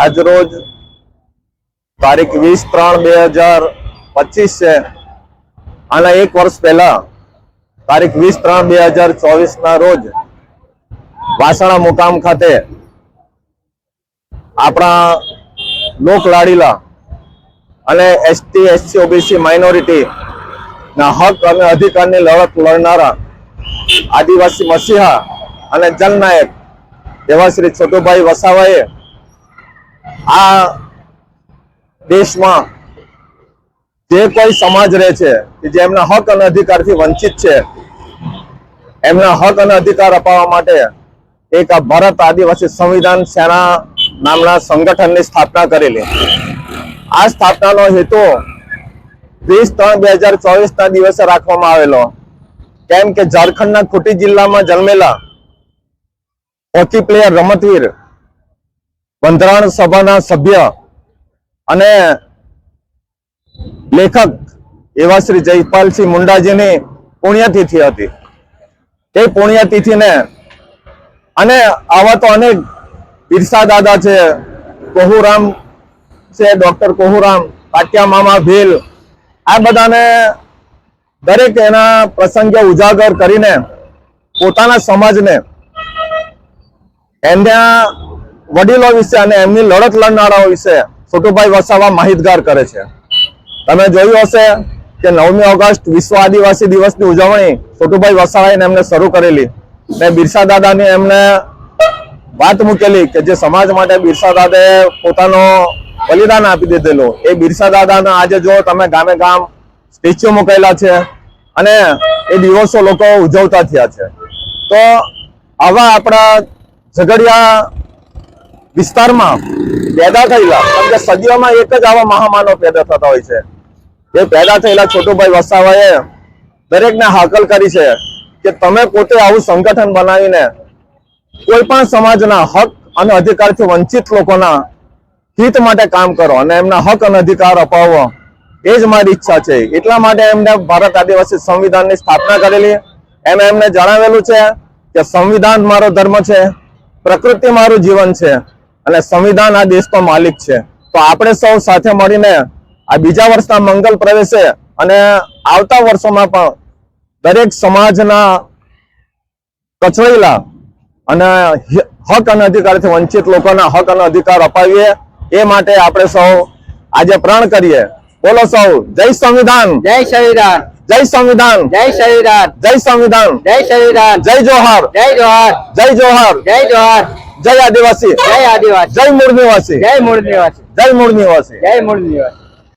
આજ રોજ તારીખ વીસ ત્રણ બે હજાર પચીસ છે. આના એક વર્ષ પહેલા તારીખ વીસ ત્રણ બે હજાર ચોવીસ ના રોજ વાસણા મુકામ ખાતે આપણા લોક લાડીલા અને એસટી, એસસી, ઓબીસી માઇનોરિટી ના હક અને અધિકારની લડત લડનારા આદિવાસી મસીહા અને જનનાયક એવા શ્રી છોટુભાઈ વસાવાએ આ દેશમાં જે કોઈ સમાજ રહે છે જે એમના હક અને અધિકારથી વંચિત છે, એમના હક અને અધિકાર અપાવવા માટે એક આ ભારત આદિવાસી સંવિધાન સેના નામના સંગઠનની સ્થાપના કરેલી. આ સ્થાપનાનો હેતુ વીસ ત્રણ બે હજાર ચોવીસ ના દિવસે રાખવામાં આવેલો. કેમ કે ઝારખંડના ખૂટી જિલ્લામાં જન્મેલા હોકી પ્લેયર રમતવીર બંધારણ સભાના સભ્ય અને લેખક એવા શ્રી જયપાલસિંહ મુંડાજીની પુણ્યતિથિ હતી. તે પુણ્યતિથિને અને આવા તો અનેક બિરસા દાદા છે, કોહુરામ છે, ડોક્ટર કોહુરામ પાટિયા મામા ભીલ, આ બધાને દરેક એના પ્રસંગે ઉજાગર કરીને પોતાના સમાજને એમના વડીલો વિશે અને એમની લડત લડનારાઓ વિશે છોટુભાઈ વસાવા માહિતગાર કરે છે. તમે જોયું હશે કે નવમી ઓગસ્ટ વિશ્વ આદિવાસી દિવસની ઉજવણી છોટુભાઈ વસાવાએ એમને શરૂ કરેલી. ને બિરસા દાદાની એમને વાત મૂકેલી કે જે સમાજ માટે બિરસા દાદાએ પોતાનો બલિદાન આપી દીધેલું. એ બિરસા દાદાના આજે જો તમે ગામે ગામ સ્ટેચ્યુ મુકેલા છે અને એ દિવસો લોકો ઉજવતા થયા છે. તો આવા આપણા ઝઘડિયા વિસ્તારમાં પેદા થયેલા, કેમ કે સદીઓમાં એક જ આવા મહામાનવ પેદા થતા હોય છે. એ પેદા થયેલા છોટુભાઈ વસાવાએ દરેકને હાકલ કરી છે કે તમે પોતે આવું સંગઠન બનાવીને કોઈ પણ સમાજના હક અને અધિકારથી વંચિત લોકોના હિત માટે કામ કરો અને એમના હક અને અધિકાર અપાવો, એ જ મારી ઈચ્છા છે. એટલા માટે એમને ભારત આદિવાસી સંવિધાનની સ્થાપના કરેલી. એમ એમને જણાવેલું છે કે સંવિધાન મારો ધર્મ છે, પ્રકૃતિ મારું જીવન છે. અને સંવિધાન આ દેશનો માલિક છે. તો આપણે સૌ સાથે મળીને આ બીજા વર્ષના મંગલ પ્રવેશે અને આવતા વર્ષોમાં પણ દરેક સમાજના કચડેલા અને હક અને અધિકારથી વંચિત લોકોના હક અને અધિકાર અપાવીએ. એ માટે આપણે સૌ આજે પ્રણ કરીએ. બોલો સૌ, જય સંવિધાન. જય સંવિધાન. જય સંવિધાન. જય સંવિધાન. જય સંવિધાન. જય સંવિધાન. જય જોહાર. જય જોહાર. જય જોહાર. જય જોહાર. જય આદિવાસી. જય આદિવાસી. જય મૂળ નિવાસી. જય મૂળ નિવાસી. જય મૂળ નિવાસી. જય મૂળ નિવાસી.